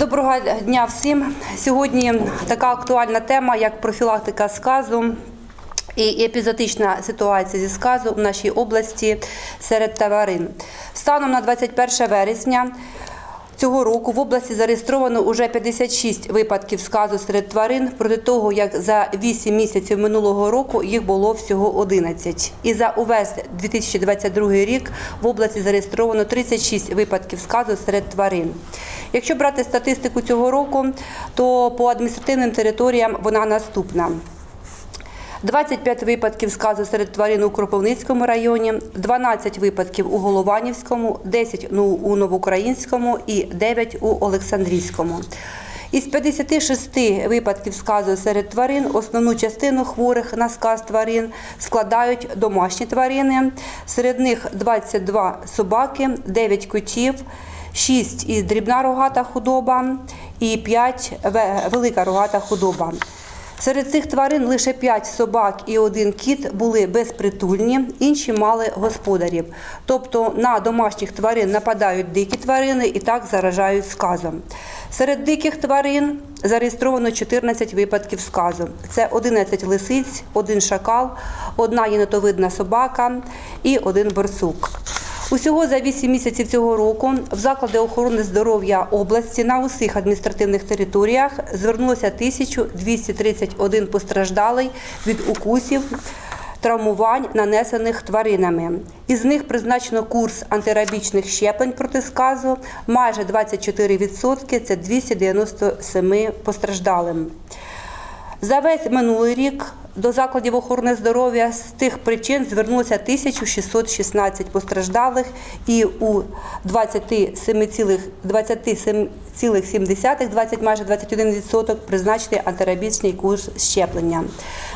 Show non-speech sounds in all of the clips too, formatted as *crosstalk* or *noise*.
Доброго дня всім. Сьогодні така актуальна тема, як профілактика сказу і епізотична ситуація зі сказу в нашій області серед тварин. Станом на 21 вересня цього року в області зареєстровано уже 56 випадків сказу серед тварин, проти того, як за 8 місяців минулого року їх було всього 11. І за увесь 2022 рік в області зареєстровано 36 випадків сказу серед тварин. Якщо брати статистику цього року, то по адміністративним територіям вона наступна. 25 випадків сказу серед тварин у Кропивницькому районі, 12 випадків у Голованівському, 10 ну, у Новоукраїнському і 9 у Олександрійському. Із 56 випадків сказу серед тварин основну частину хворих на сказ тварин складають домашні тварини. Серед них 22 собаки, 9 котів, 6 із дрібна рогата худоба і 5 велика рогата худоба. Серед цих тварин лише 5 собак і один кіт були безпритульні, інші мали господарів. Тобто на домашніх тварин нападають дикі тварини і так заражають сказом. Серед диких тварин зареєстровано 14 випадків сказу. Це 11 лисиць, один шакал, одна єнотовидна собака і один борсук. Усього за 8 місяців цього року в заклади охорони здоров'я області на усіх адміністративних територіях звернулося 1231 постраждалий від укусів. Травмувань, нанесених тваринами. Із них призначено курс антирабічних щеплень проти сказу майже 24%, це 297 постраждалим. За весь минулий рік до закладів охорони здоров'я з тих причин звернулося 1616 постраждалих і у 27,7 20 майже 21% призначений антирабічний курс щеплення.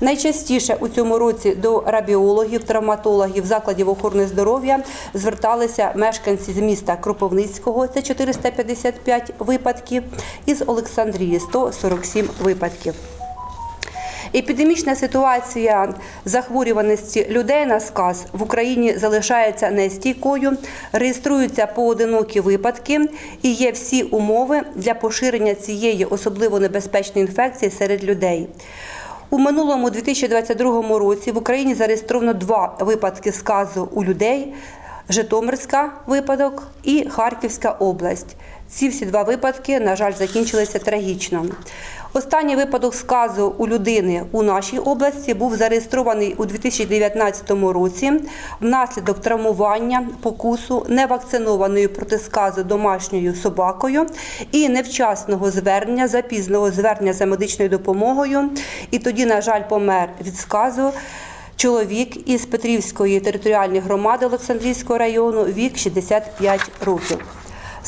Найчастіше у цьому році до рабіологів, травматологів закладів охорони здоров'я зверталися мешканці з міста Кропивницького, це 455 випадків, і з Олександрії 147 випадків. Епідемічна ситуація захворюваності людей на сказ в Україні залишається нестійкою, реєструються поодинокі випадки і є всі умови для поширення цієї особливо небезпечної інфекції серед людей. У минулому 2022 році в Україні зареєстровано два випадки сказу у людей. Житомирська випадок і Харківська область. Ці всі два випадки, на жаль, закінчилися трагічно. Останній випадок сказу у людини у нашій області був зареєстрований у 2019 році внаслідок травмування покусу невакцинованою проти сказу домашньою собакою і невчасного звернення, запізного звернення за медичною допомогою. І тоді, на жаль, помер від сказу. Чоловік із Петрівської територіальної громади Олександрійського району вік 65 років.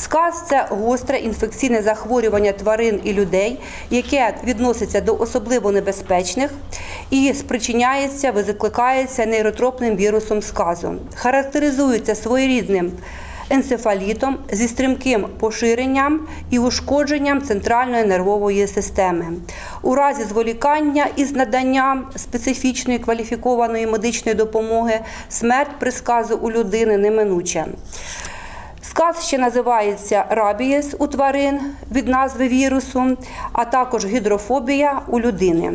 Сказ це гостре інфекційне захворювання тварин і людей, яке відноситься до особливо небезпечних і спричиняється, викликається нейротропним вірусом сказу. Характеризується своєрідним енцефалітом зі стрімким поширенням і ушкодженням центральної нервової системи. У разі зволікання із наданням специфічної кваліфікованої медичної допомоги смерть при сказу у людини неминуча. Сказ ще називається рабієс у тварин від назви вірусу, а також гідрофобія у людини.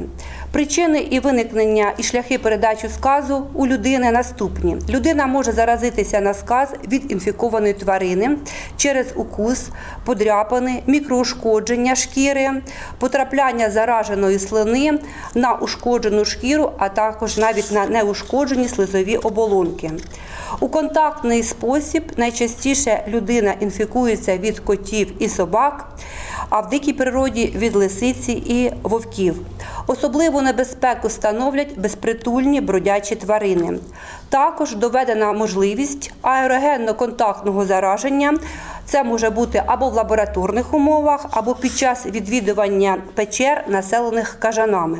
Причини і виникнення і шляхи передачі сказу у людини наступні: людина може заразитися на сказ від інфікованої тварини через укус, подряпини, мікроушкодження шкіри, потрапляння зараженої слини на ушкоджену шкіру, а також навіть на неушкоджені слизові оболонки. У контактний спосіб найчастіше людина інфікується від котів і собак, а в дикій природі від лисиці і вовків. Особливу небезпеку становлять безпритульні бродячі тварини. Також доведена можливість аерогенно-контактного зараження. Це може бути або в лабораторних умовах, або під час відвідування печер, населених кажанами.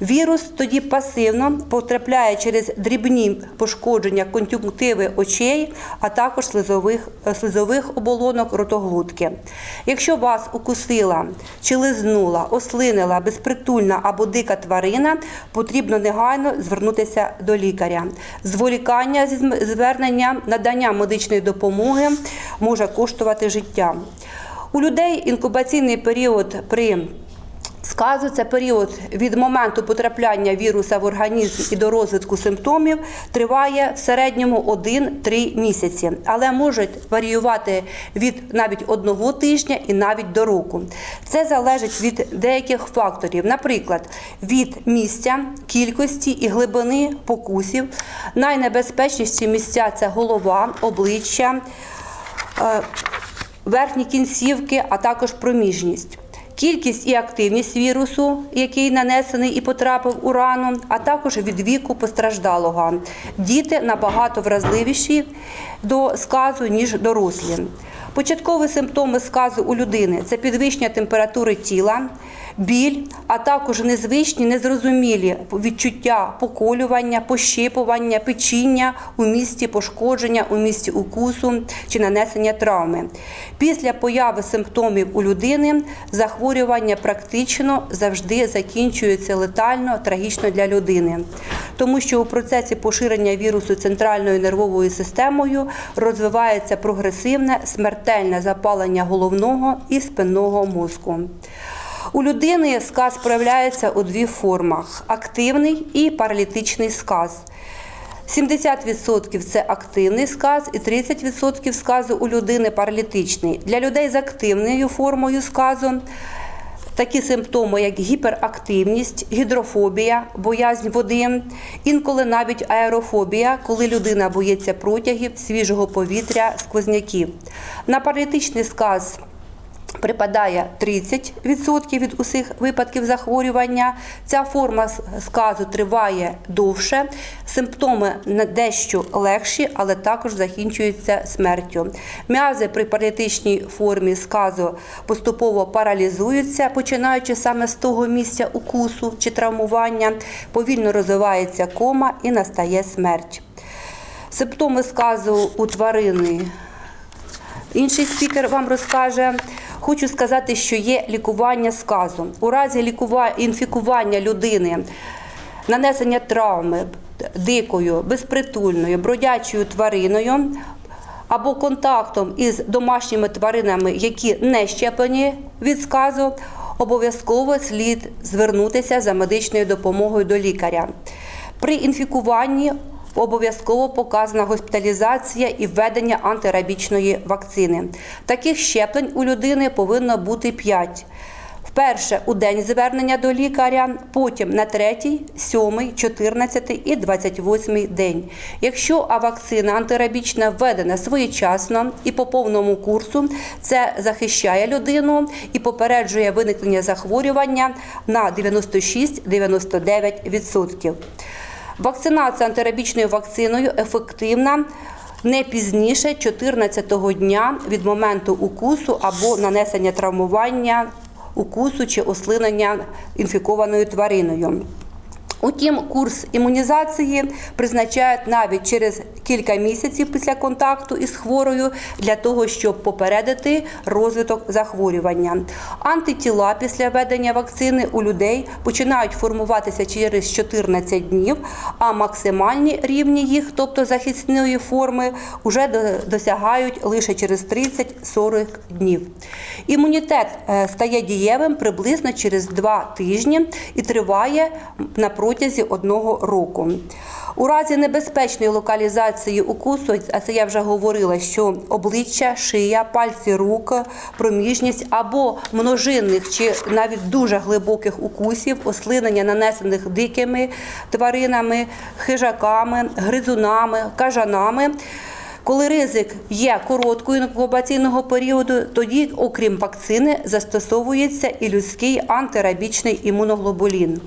Вірус тоді пасивно потрапляє через дрібні пошкодження кон'юнктиви очей, а також слизових, слизових оболонок ротоглотки. Якщо вас укусила чи лизнула, ослинила безпритульна або дика тварина, потрібно негайно звернутися до лікаря. Зволікання зі зверненням надання медичної допомоги може коштувати життя. У людей інкубаційний період при сказу це період від моменту потрапляння віруса в організм і до розвитку симптомів триває в середньому 1-3 місяці, але можуть варіювати від навіть одного тижня і навіть до року. Це залежить від деяких факторів, наприклад, від місця, кількості і глибини покусів. Найнебезпечніші місця це голова, обличчя. е, верхні кінцівки, а також проміжність. Кількість і активність вірусу, який нанесений і потрапив у рану, а також від віку постраждалого. Діти набагато вразливіші до сказу, ніж дорослі. Початкові симптоми сказу у людини це підвищення температури тіла, біль, а також незвичні, незрозумілі відчуття поколювання, пощипування, печіння у місці пошкодження, у місці укусу чи нанесення травми. Після появи симптомів у людини захворювання практично завжди закінчується летально, трагічно для людини, тому що у процесі поширення вірусу центральною нервовою системою розвивається прогресивне смертельне запалення головного і спинного мозку. У людини сказ проявляється у двох формах: активний і паралітичний сказ. 70% це активний сказ і 30% сказу у людини паралітичний. Для людей з активною формою сказу такі симптоми, як гіперактивність, гідрофобія, боязнь води, інколи навіть аерофобія, коли людина боїться протягів, свіжого повітря, сквозняків. На паралітичний сказ припадає 30% від усіх випадків захворювання. Ця форма сказу триває довше, симптоми не дещо легші, але також закінчуються смертю. М'язи при паралітичній формі сказу поступово паралізуються, починаючи саме з того місця укусу чи травмування, повільно розвивається кома і настає смерть. Симптоми сказу у тварини Інший спікер вам розкаже. Хочу сказати, що є лікування сказу. У разі лікува... інфікування людини, нанесення травми дикою, безпритульною, бродячою твариною або контактом із домашніми тваринами, які не щеплені від сказу, обов'язково слід звернутися за медичною допомогою до лікаря. При інфікуванні обов'язково показана госпіталізація і введення антирабічної вакцини. Таких щеплень у людини повинно бути 5. Вперше у день звернення до лікаря, потім на третій, сьомий, 14 і 28 день. Якщо вакцина антирабічна введена своєчасно і по повному курсу, це захищає людину і попереджує виникнення захворювання на 96-99%. Вакцинація антирабічною вакциною ефективна не пізніше 14-го дня від моменту укусу або нанесення травмування укусу чи ослинення інфікованою твариною. Утім, курс імунізації призначають навіть через кілька місяців після контакту із хворою для того, щоб попередити розвиток захворювання. Антитіла після введення вакцини у людей починають формуватися через 14 днів, а максимальні рівні їх, тобто захисної форми, вже досягають лише через 30-40 днів. Імунітет е, стає дієвим приблизно через 2 тижні і триває на протязі одного року. У разі небезпечної локалізації укусу, а це я вже говорила, що обличчя, шия, пальці рук, проміжність або множинних чи навіть дуже глибоких укусів, ослинення нанесених дикими тваринами, хижаками, гризунами, кажанами. Коли ризик є короткого інкубаційного періоду, тоді, окрім вакцини, застосовується і людський антирабічний імуноглобулін.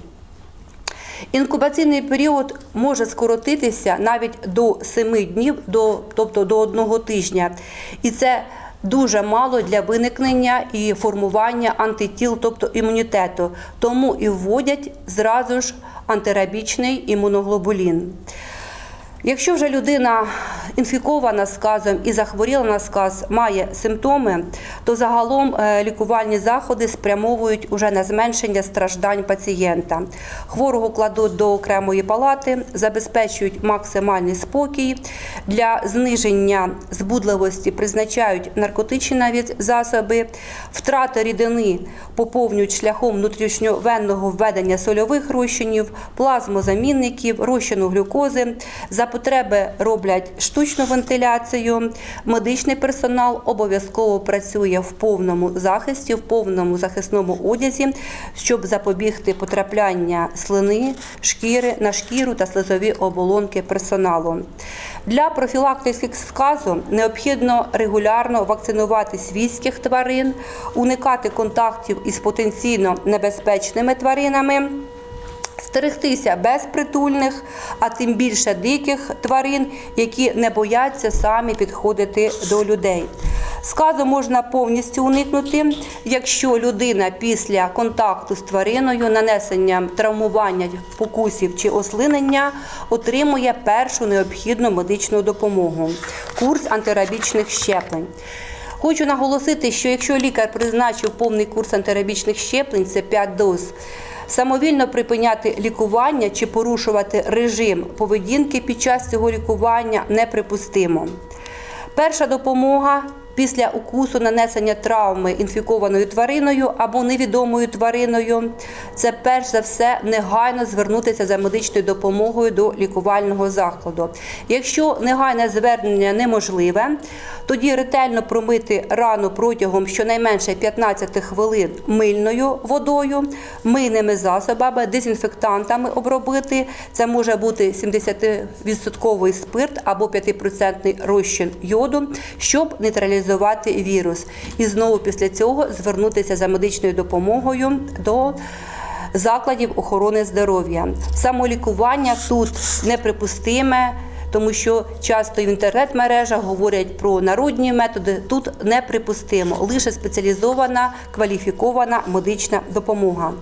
Інкубаційний період може скоротитися навіть до 7 днів, до, тобто до одного тижня. І це дуже мало для виникнення і формування антитіл, тобто імунітету. Тому і вводять зразу ж антирабічний імуноглобулін. Якщо вже людина інфікована сказом і захворіла на сказ, має симптоми, то загалом е, лікувальні заходи спрямовують уже на зменшення страждань пацієнта. Хворого кладуть до окремої палати, забезпечують максимальний спокій. Для зниження збудливості призначають наркотичні навіть засоби, втрати рідини поповнюють шляхом внутрішньовенного введення сольових розчинів, плазмозамінників, розчину глюкози. Потреби роблять штучну вентиляцію. Медичний персонал обов'язково працює в повному захисті, в повному захисному одязі, щоб запобігти потрапляння слини, шкіри на шкіру та слизові оболонки персоналу. Для профілактики сказу необхідно регулярно вакцинувати свійських тварин, уникати контактів із потенційно небезпечними тваринами. Стерегтися безпритульних, а тим більше диких тварин, які не бояться самі підходити до людей. Сказу можна повністю уникнути, якщо людина після контакту з твариною, нанесенням травмування, покусів чи ослинення отримує першу необхідну медичну допомогу курс антирабічних щеплень. Хочу наголосити, що якщо лікар призначив повний курс антирабічних щеплень, це 5 доз. Самовільно припиняти лікування чи порушувати режим поведінки під час цього лікування неприпустимо. Перша допомога після укусу нанесення травми інфікованою твариною або невідомою твариною це перш за все негайно звернутися за медичною допомогою до лікувального закладу. Якщо негайне звернення неможливе, тоді ретельно промити рану протягом щонайменше 15 хвилин мильною водою, мийними засобами, дезінфектантами обробити. Це може бути 70% спирт або 5% розчин йоду, щоб нейтралізувати вірус. І знову після цього звернутися за медичною допомогою до закладів охорони здоров'я. Самолікування тут неприпустиме. Тому що часто в інтернет-мережах говорять про народні методи. Тут неприпустимо, лише спеціалізована кваліфікована медична допомога.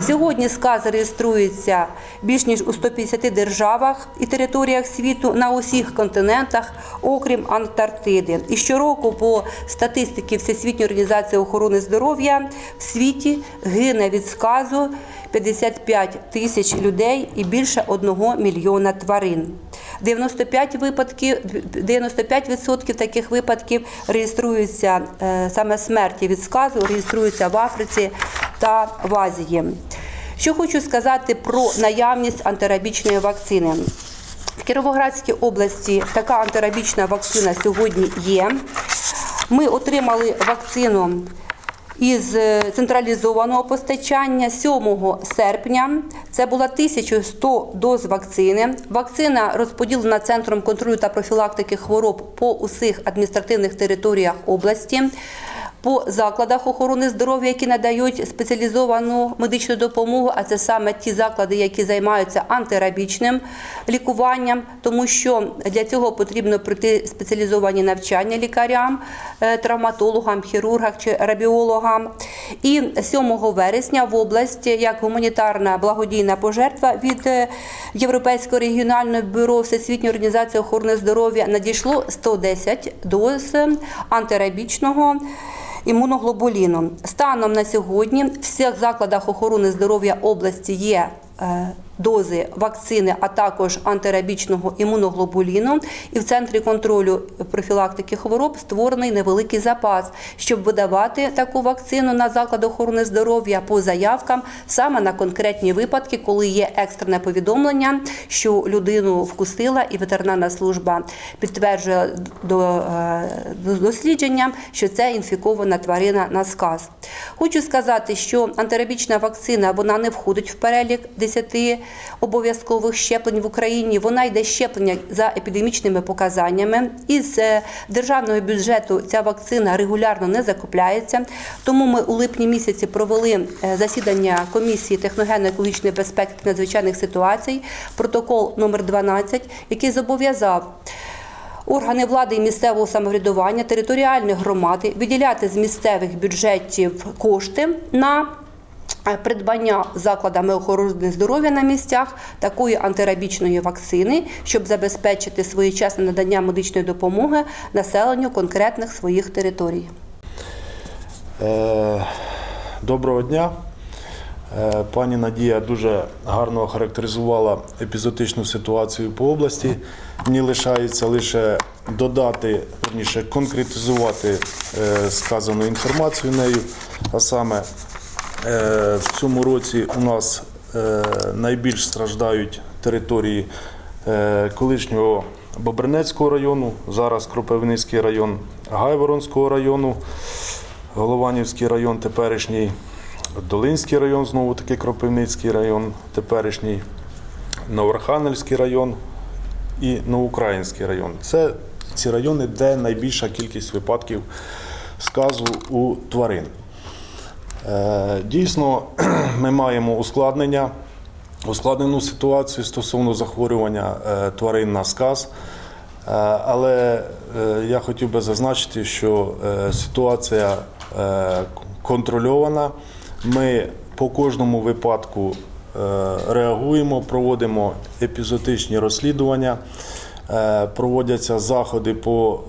Сьогодні сказ реєструється більш ніж у 150 державах і територіях світу на усіх континентах, окрім Антарктиди. І щороку, по статистиці Всесвітньої організації охорони здоров'я в світі гине від сказу 55 тисяч людей і більше 1 мільйона тварин. 95 випадків, 95% таких випадків реєструються е, саме смерті від сказу, реєструються в Африці та в Азії. Що хочу сказати про наявність антирабічної вакцини. В Кіровоградській області така антирабічна вакцина сьогодні є. Ми отримали вакцину із е, централізованого постачання 7 серпня. Це була 1100 доз вакцини. Вакцина розподілена Центром контролю та профілактики хвороб по усіх адміністративних територіях області. По закладах охорони здоров'я, які надають спеціалізовану медичну допомогу, а це саме ті заклади, які займаються антирабічним лікуванням, тому що для цього потрібно пройти спеціалізовані навчання лікарям, е, травматологам, хірургам чи рабіологам. І 7 вересня в області, як гуманітарна благодійна пожертва від е, Європейського регіонального бюро Всесвітньої організації охорони здоров'я надійшло 110 доз антирабічного імуноглобуліну. Станом на сьогодні в всіх закладах охорони здоров'я області є е, дози вакцини, а також антирабічного імуноглобуліну. І в центрі контролю профілактики хвороб створений невеликий запас, щоб видавати таку вакцину на заклад охорони здоров'я по заявкам саме на конкретні випадки, коли є екстрене повідомлення, що людину вкусила, і ветеринарна служба підтверджує до, е, до дослідженням, що це інфікована тварина на сказ. Хочу сказати, що антирабічна вакцина вона не входить в перелік 10 обов'язкових щеплень в Україні. Вона йде щеплення за епідемічними показаннями. Із е, державного бюджету ця вакцина регулярно не закупляється. Тому ми у липні місяці провели е, засідання комісії техногенно-екологічної безпеки та надзвичайних ситуацій, протокол номер 12, який зобов'язав. Органи влади і місцевого самоврядування, територіальні громади виділяти з місцевих бюджетів кошти на придбання закладами охорони здоров'я на місцях такої антирабічної вакцини, щоб забезпечити своєчасне надання медичної допомоги населенню конкретних своїх територій. Е, Доброго дня. Е, Пані Надія дуже гарно охарактеризувала епізотичну ситуацію по області. Мені лишається лише додати, верніше, конкретизувати е, сказану інформацію нею. А саме в цьому році у нас е, найбільш страждають території е, колишнього Бобринецького району, зараз Кропивницький район, Гайворонського району. Голованівський район теперішній, Долинський район, знову таки Кропивницький район теперішній, Новоархангельський район і Новоукраїнський район. Це ці райони, де найбільша кількість випадків сказу у тварин. Е, Дійсно, *clears throat* ми маємо ускладнення, ускладнену ситуацію стосовно захворювання е, тварин на сказ. Е, Але я хотів би зазначити, що ситуація контрольована. Ми по кожному випадку реагуємо, проводимо епізотичні розслідування, проводяться заходи по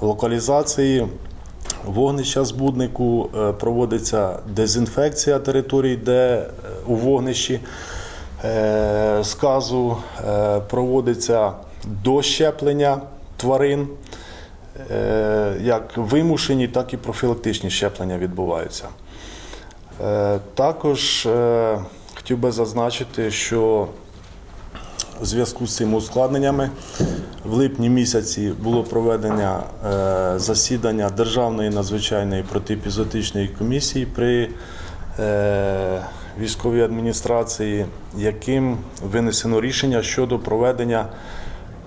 локалізації вогнища збуднику, е, проводиться дезінфекція територій, де е, у вогнищі е, сказу проводиться дощеплення тварин, як вимушені, так і профілактичні щеплення відбуваються. Також хотів би зазначити, що у зв'язку з цими ускладненнями в липні місяці було проведення е, засідання Державної надзвичайної протиепізотичної комісії при е, військовій адміністрації, яким винесено рішення щодо проведення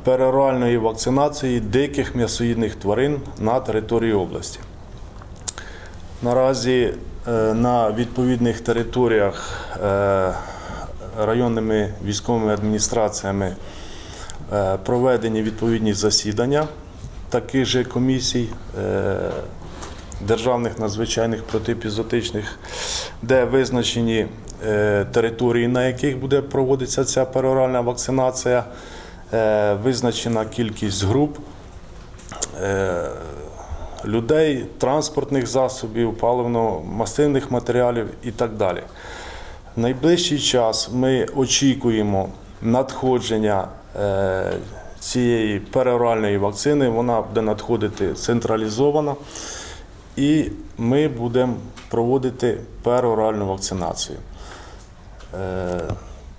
пероральної вакцинації диких м'ясоїдних тварин на території області. Наразі е, на відповідних територіях районними військовими адміністраціями е, проведені відповідні засідання таких же комісій е, державних надзвичайних протиепізотичних, де визначені е, території, на яких буде проводитися ця пероральна вакцинація, визначена кількість груп людей, транспортних засобів, паливно-мастильних матеріалів і так далі. Найближчий час ми очікуємо надходження е, цієї пероральної вакцини. Вона буде надходити централізовано, і ми будемо проводити пероральну вакцинацію. Е,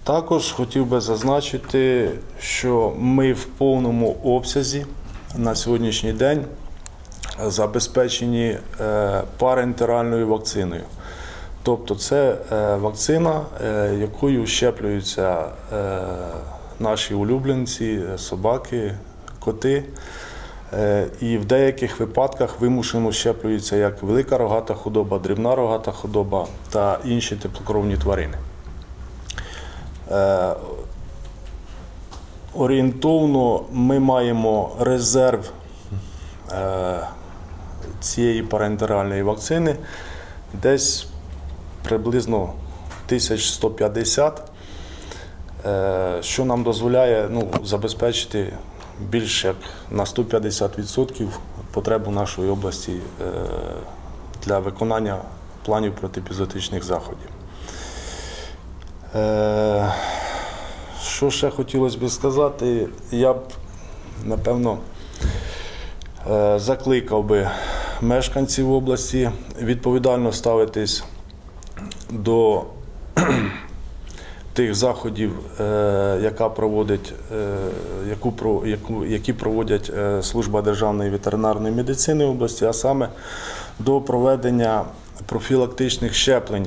Також хотів би зазначити, що ми в повному обсязі на сьогоднішній день забезпечені е, парентеральною вакциною. Тобто це е, вакцина, е, якою щеплюються е, наші улюбленці, собаки, коти. І в деяких випадках вимушено щеплюються як велика рогата худоба, дрібна рогата худоба та інші теплокровні тварини. Орієнтовно ми маємо резерв цієї парентеральної вакцини десь приблизно 1150, е, що нам дозволяє ну, забезпечити більш як на 150% потребу нашої області е, для виконання планів протипізотичних заходів. Е, Що ще хотілося б сказати, я б напевно закликав би мешканців області відповідально ставитись до *clears throat* тих заходів, е, яка проводить, е, яку, яку, які проводять е, служба державної ветеринарної медицини області, а саме до проведення профілактичних щеплень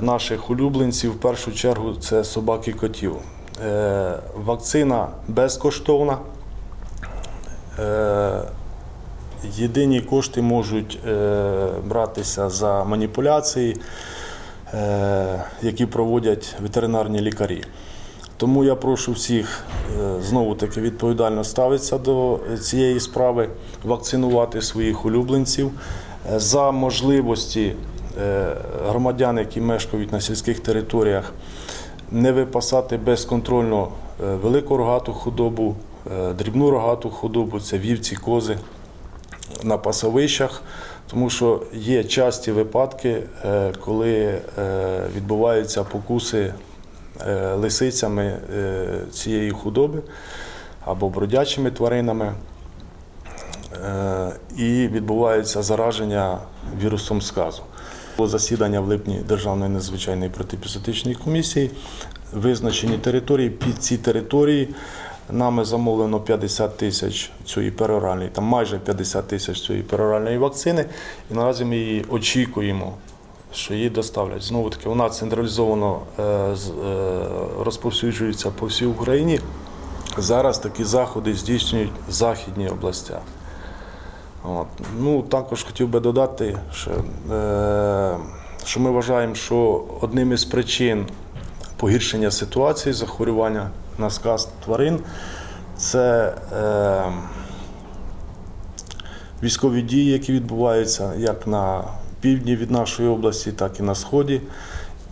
наших улюбленців. В першу чергу це собак і котів. Вакцина безкоштовна. Єдині кошти можуть е, братися за маніпуляції, е, які проводять ветеринарні лікарі. Тому я прошу всіх е, знову таки відповідально ставитися до цієї справи, вакцинувати своїх улюбленців. За можливості громадян, які мешкають на сільських територіях, не випасати безконтрольно велику рогату худобу, дрібну рогату худобу, це вівці, кози на пасовищах, тому що є часті випадки, е, коли е, відбуваються покуси е, лисицями цієї худоби або бродячими тваринами. І відбувається зараження вірусом сказу. Було засідання в липні Державної надзвичайної протипізотичної комісії. Визначені території. Під ці території нами замовлено 50 тисяч цієї пероральної, там майже 50 тисяч цієї пероральної вакцини. І наразі ми її очікуємо, що її доставлять. Знову таки, вона централізовано е, е, розповсюджується по всій Україні. Зараз такі заходи здійснюють західні області. От. Ну, також хотів би додати, що, е, що ми вважаємо, що одним із причин погіршення ситуації захворювання на сказ тварин це е, військові дії, які відбуваються як на півдні від нашої області, так і на сході.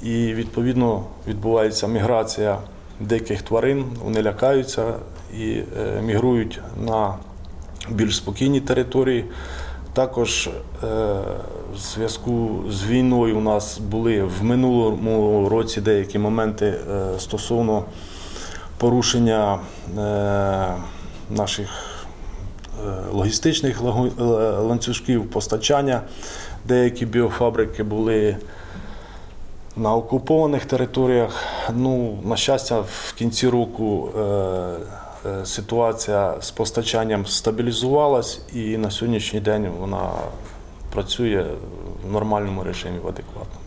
І відповідно відбувається міграція диких тварин, вони лякаються і е, мігрують на більш спокійні території. Також е, в зв'язку з війною у нас були в минулому році деякі моменти е, стосовно порушення е, наших е, логістичних е, ланцюжків постачання. Деякі біофабрики були на окупованих територіях. Ну, на щастя, в кінці року ситуація з постачанням стабілізувалась, і на сьогоднішній день вона працює в нормальному режимі, в адекватному.